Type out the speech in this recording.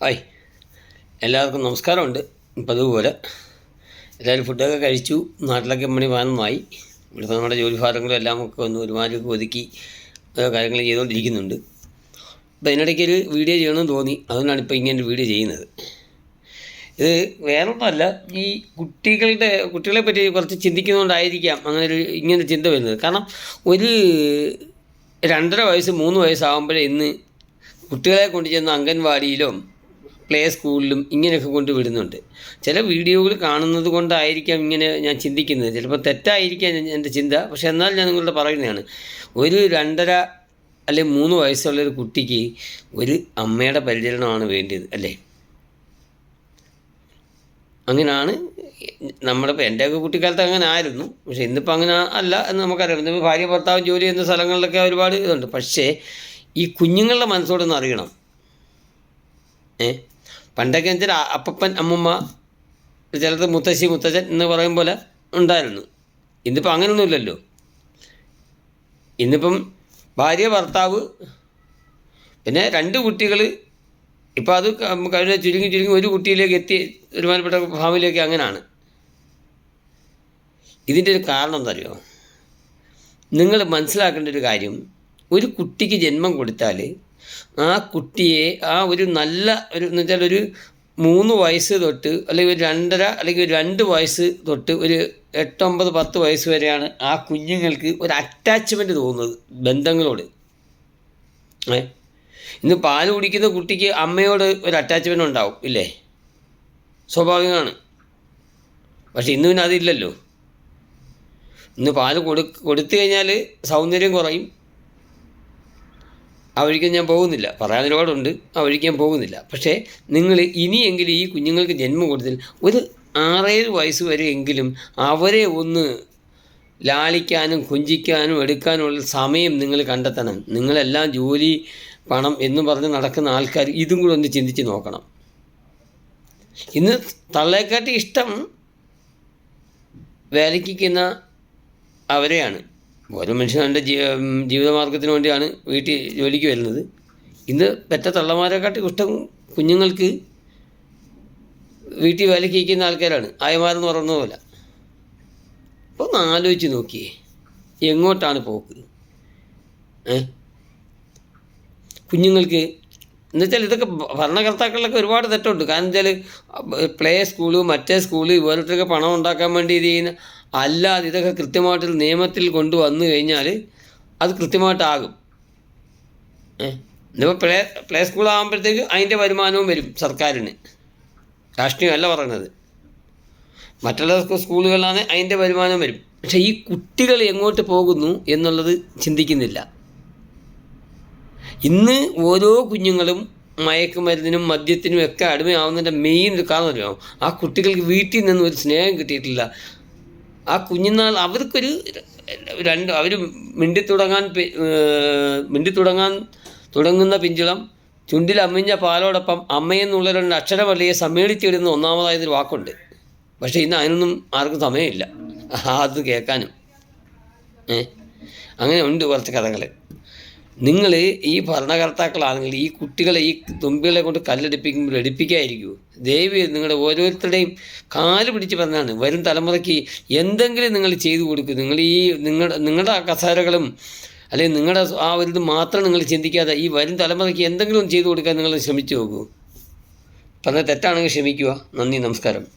Hi. എല്ലാവർക്കും നമസ്കാരമുണ്ട്. അതുപോലെ എല്ലാവരും ഫുഡൊക്കെ കഴിച്ചു. നാട്ടിലൊക്കെ മണി പതിനൊന്നായി ഇവിടുത്തെ നമ്മുടെ ജോലി ഭാരങ്ങളും എല്ലാം ഒക്കെ ഒന്ന് ഒരുമാതിരി ഒതുക്കി കാര്യങ്ങൾ ചെയ്തുകൊണ്ടിരിക്കുന്നുണ്ട്. അപ്പോൾ അതിനിടയ്ക്ക് ഒരു വീഡിയോ ചെയ്യണമെന്ന് തോന്നി. അതുകൊണ്ടാണ് ഇപ്പോൾ ഇങ്ങനെ ഒരു വീഡിയോ ചെയ്യുന്നത്. ഇത് വേറൊന്നുമല്ല ഈ കുട്ടികളുടെ കുട്ടികളെ പറ്റി കുറച്ച് ചിന്തിക്കുന്നതുകൊണ്ടായിരിക്കാം അങ്ങനെ ഒരു ഇങ്ങനെ ചിന്ത വരുന്നത്. കാരണം ഒരു രണ്ടര വയസ്സ് മൂന്ന് വയസ്സാകുമ്പോഴേ ഇന്ന് കുട്ടികളെ കൊണ്ടുചെന്ന് അംഗൻവാടിയിലും പ്ലേ സ്കൂളിലും ഇങ്ങനെയൊക്കെ കൊണ്ട് വിടുന്നുണ്ട്. ചില വീഡിയോകൾ കാണുന്നത് കൊണ്ടായിരിക്കാം ഇങ്ങനെ ഞാൻ ചിന്തിക്കുന്നത്. ചിലപ്പോൾ തെറ്റായിരിക്കാം എന്റെ ചിന്ത. പക്ഷേ എന്നാൽ ഞാൻ നിങ്ങളുടെ പറയുന്നതാണ്. ഒരു രണ്ടര അല്ലെങ്കിൽ മൂന്ന് വയസ്സുള്ള ഒരു കുട്ടിക്ക് ഒരു അമ്മയുടെ പരിചരണമാണ് വേണ്ടത് അല്ലേ? അങ്ങനെയാണ് നമ്മുടെ ഇപ്പം എന്റെയൊക്കെ കുട്ടിക്കാലത്ത് അങ്ങനെ ആയിരുന്നു. പക്ഷേ ഇന്നിപ്പോൾ അങ്ങനെ അല്ല എന്ന് നമുക്കറിയാം. ഇന്നിപ്പോൾ ഭാര്യ ഭർത്താവ് ജോലി ചെയ്യുന്ന സ്ഥലങ്ങളിലൊക്കെ ഒരുപാട് ഇതുണ്ട്. പക്ഷേ ഈ കുഞ്ഞുങ്ങളുടെ മനസ്സോടൊന്ന് അറിയണം. ഏ? പണ്ടൊക്കെ വെച്ചാൽ അപ്പപ്പൻ അമ്മമ്മ ചിലത് മുത്തശ്ശി മുത്തച്ഛൻ എന്ന് പറയും പോലെ ഉണ്ടായിരുന്നു. ഇന്നിപ്പോൾ അങ്ങനെയൊന്നുമില്ലല്ലോ ഇന്നിപ്പം ഭാര്യ ഭർത്താവ് പിന്നെ രണ്ട് കുട്ടികൾ ഇപ്പോൾ അത് കഴിഞ്ഞ ചുരുങ്ങി ചുരുങ്ങി ഒരു കുട്ടിയിലേക്ക് എത്തി ഒരുമാനപ്പെട്ട ഫാമിലിയൊക്കെ അങ്ങനെയാണ് ഇതിന്റെ ഒരു കാരണം എന്തറിയോ നിങ്ങൾ മനസ്സിലാക്കേണ്ട ഒരു കാര്യം ഒരു കുട്ടിക്ക് ജന്മം കൊടുത്താൽ ആ കുട്ടിയെ ആ ഒരു നല്ല ഒരു എന്ന് വെച്ചാൽ ഒരു മൂന്ന് വയസ്സ് തൊട്ട് അല്ലെങ്കിൽ ഒരു രണ്ടര അല്ലെങ്കിൽ ഒരു രണ്ട് വയസ്സ് തൊട്ട് ഒരു എട്ടൊമ്പത് പത്ത് വയസ്സ് വരെയാണ് ആ കുഞ്ഞുങ്ങൾക്ക് ഒരു അറ്റാച്ച്മെന്റ് തോന്നുന്നത് ബന്ധങ്ങളോട്. ഏ? ഇന്ന് പാൽ കുടിക്കുന്ന കുട്ടിക്ക് അമ്മയോട് ഒരു അറ്റാച്ച്മെന്റ് ഉണ്ടാവും ഇല്ലേ? സ്വാഭാവികമാണ്. പക്ഷെ ഇന്ന് പിന്നെ അതില്ലല്ലോ. ഇന്ന് പാൽ കൊടു കൊടുത്തു കഴിഞ്ഞാൽ സൗന്ദര്യം കുറയും. ആ വഴിക്ക് ഞാൻ പോകുന്നില്ല. പറയാൻ ഒരുപാടുണ്ട് ആ വഴിക്ക് ഞാൻ പോകുന്നില്ല. പക്ഷേ നിങ്ങൾ ഇനിയെങ്കിലും ഈ കുഞ്ഞുങ്ങൾക്ക് ജന്മം കൊടുത്തിൽ ഒരു ആറേഴ് വയസ്സ് വരെ എങ്കിലും അവരെ ഒന്ന് ലാളിക്കാനും കൊഞ്ചിക്കാനും എടുക്കാനുള്ള സമയം നിങ്ങൾ കണ്ടെത്തണം. നിങ്ങളെല്ലാം ജോലി പണം എന്ന് പറഞ്ഞ് നടക്കുന്ന ആൾക്കാർ ഇതും കൂടെ ഒന്ന് ചിന്തിച്ച് നോക്കണം. ഇന്ന് തള്ളേക്കാട്ടി ഇഷ്ടം വേലയ്ക്കുന്ന അവരെയാണ്. ഓരോ മനുഷ്യന്റെ ജീ ജീവിതമാർഗത്തിന് വേണ്ടിയാണ് വീട്ടിൽ ജോലിക്ക് വരുന്നത്. ഇന്ന് പെറ്റ തള്ളമാരെക്കാട്ടി ഇഷ്ടം കുഞ്ഞുങ്ങൾക്ക് വീട്ടിൽ വേലയ്ക്ക് ഇരിക്കുന്ന ആൾക്കാരാണ്. ആയമാരെന്ന് പറയുന്ന പോലെ. അപ്പോൾ ഒന്ന് ആലോചിച്ച് നോക്കിയേ. എങ്ങോട്ടാണ് പോക്ക്? ഏ? കുഞ്ഞുങ്ങൾക്ക് എന്നുവെച്ചാൽ ഇതൊക്കെ ഭരണകർത്താക്കളിലൊക്കെ ഒരുപാട് തെറ്റുണ്ട്. കാരണം വെച്ചാൽ പ്ലേ സ്കൂൾ മറ്റേ സ്കൂൾ ഇവരുടെ പണം ഉണ്ടാക്കാൻ വേണ്ടി ഇത് ചെയ്യുന്ന അല്ലാതെ ഇതൊക്കെ കൃത്യമായിട്ട് നിയമത്തിൽ കൊണ്ടുവന്നു കഴിഞ്ഞാൽ അത് കൃത്യമായിട്ടാകും. ഇതിപ്പോൾ പ്ലേ പ്ലേ സ്കൂളാകുമ്പോഴത്തേക്ക് അതിന്റെ വരുമാനവും വരും സർക്കാരിന്. രാഷ്ട്രീയമല്ല പറയുന്നത് മറ്റുള്ള സ്കൂ- സ്കൂളുകളിലാണ് അതിന്റെ വരുമാനം വരും. പക്ഷേ ഈ കുട്ടികൾ എങ്ങോട്ട് പോകുന്നു എന്നുള്ളത് ചിന്തിക്കുന്നില്ല. ഇന്ന് ഓരോ കുഞ്ഞുങ്ങളും മയക്കുമരുന്നിനും മദ്യത്തിനും ഒക്കെ അടിമയാവുന്നതിന്റെ മെയിൻ ഒരു അറിയാമോ? ആ കുട്ടികൾക്ക് വീട്ടിൽ നിന്നും ഒരു സ്നേഹം കിട്ടിയിട്ടില്ല. ആ കുഞ്ഞുനാൾ അവർക്കൊരു രണ്ട് അവർ മിണ്ടി തുടങ്ങാൻ മിണ്ടി തുടങ്ങാൻ തുടങ്ങുന്ന പിഞ്ചിളം ചുണ്ടിൽ അമ്മിഞ്ഞ പാലോടൊപ്പം അമ്മയെന്നുള്ള രണ്ട് അക്ഷരവള്ളിയെ സമ്മേളിച്ചിടുന്ന ഒന്നാമതായതൊരു വാക്കുണ്ട്. പക്ഷേ ഇന്ന് അതിനൊന്നും ആർക്കും സമയമില്ല. അത് കേൾക്കാനും. ഏ? അങ്ങനെ ഉണ്ട് കുറച്ച് കഥകൾ നിങ്ങൾ ഈ ഭരണകർത്താക്കളാണെങ്കിൽ ഈ കുട്ടികളെ ഈ തുമ്പികളെ കൊണ്ട് കല്ലെടുപ്പിക്കുമ്പോൾ എടുപ്പിക്കായിരിക്കുമോ ദയവ് നിങ്ങളുടെ ഓരോരുത്തരുടെയും കാൽ പിടിച്ച് പറഞ്ഞാണ് വരും തലമുറയ്ക്ക് എന്തെങ്കിലും നിങ്ങൾ ചെയ്തു കൊടുക്കും. നിങ്ങൾ ഈ നിങ്ങളുടെ നിങ്ങളുടെ കസാരകളും അല്ലെങ്കിൽ നിങ്ങളുടെ ആ ഒരു ഇത് മാത്രം നിങ്ങൾ ചിന്തിക്കാതെ ഈ വരും തലമുറയ്ക്ക് എന്തെങ്കിലും ചെയ്തു കൊടുക്കാൻ നിങ്ങൾ ശ്രമിച്ചു നോക്കൂ. പറഞ്ഞാൽ തെറ്റാണെങ്കിൽ ക്ഷമിക്കുക. നന്ദി നമസ്കാരം.